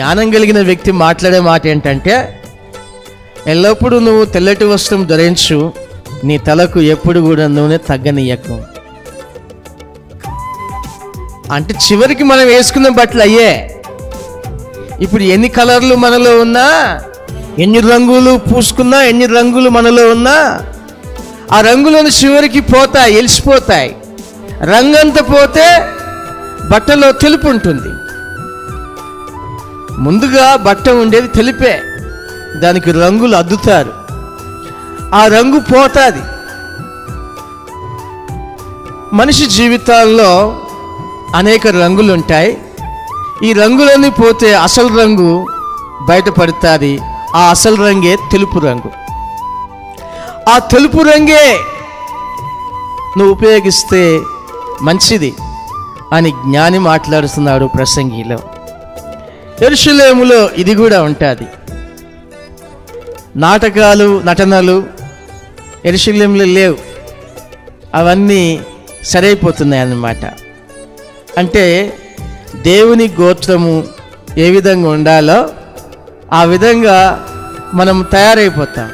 జ్ఞానం కలిగిన వ్యక్తి మాట్లాడే మాట ఏంటంటే ఎల్లప్పుడూ నువ్వు తెల్లటి వస్త్రం ధరించు నీ తలకు ఎప్పుడు కూడా నూనె తగ్గనియకు అంటే చివరికి మనం వేసుకున్న బట్టలు అయ్యే. ఇప్పుడు ఎన్ని కలర్లు మనలో ఉన్నా ఎన్ని రంగులు పూసుకున్నా ఎన్ని రంగులు మనలో ఉన్నా ఆ రంగులను చివరికి పోతాయి ఎలిసిపోతాయి. రంగంత పోతే బట్టలో తెలుపు ఉంటుంది. ముందుగా బట్ట ఉండేది తెలిపే. దానికి రంగులు అద్దుతారు. ఆ రంగు పోతుంది. మనిషి జీవితాల్లో అనేక రంగులు ఉంటాయి ఈ రంగులన్నీ పోతే అసలు రంగు బయటపడుతుంది. ఆ అసలు రంగే తెలుపు రంగు. ఆ తెలుపు రంగే నువ్వు ఉపయోగిస్తే మంచిది అని జ్ఞాని మాట్లాడుతున్నాడు ప్రసంగిలో. ఎరుషులేములో ఇది కూడా ఉంటుంది. నాటకాలు నటనలు ఎరుషులేములు లేవు. అవన్నీ సరైపోతున్నాయి అన్నమాట అంటే దేవుని గోత్రము ఏ విధంగా ఉండాలో ఆ విధంగా మనం తయారైపోతాం.